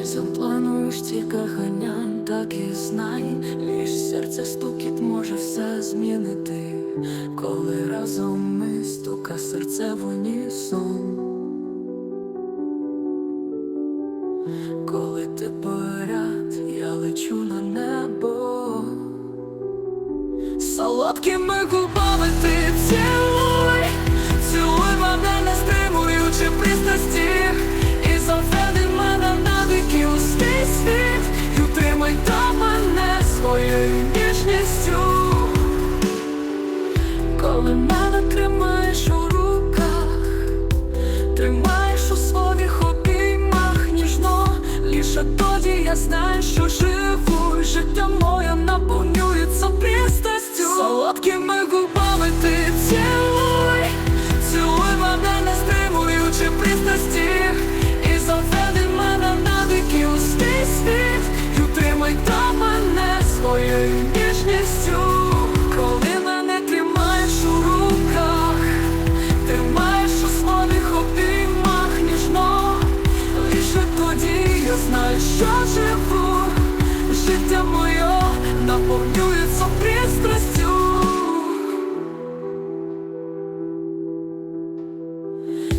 Місяцем плануєш тільки ганянь, так і знай, лиш серце стукіт може все змінити, коли разом ми стука серце в унісон. Коли ти поряд, я лечу на небо, солодкими губами ти мене тримаєш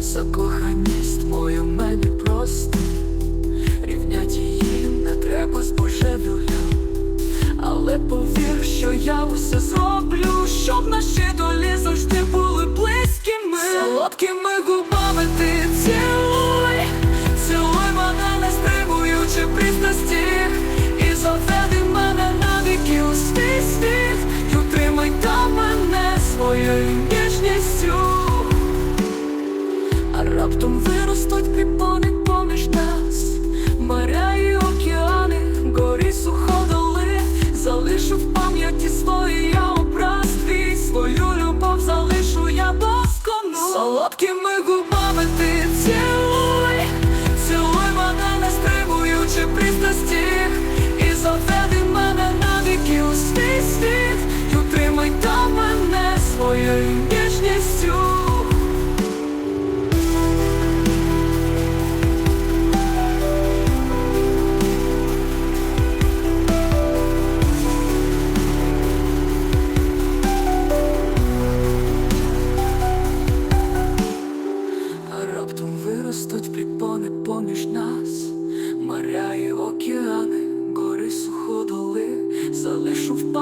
Закоханість мою мені просто рівнять її не треба з божевіллям. Але повір, що я усе зроблю, щоб наші долі завжди були близькими. Солодкими губами ти цілуй, цілуй мене, не стримуючи пристрасті, Солодкими губами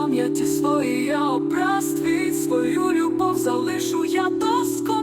пам'яті своїй я образ твій свою любов залишу я доску.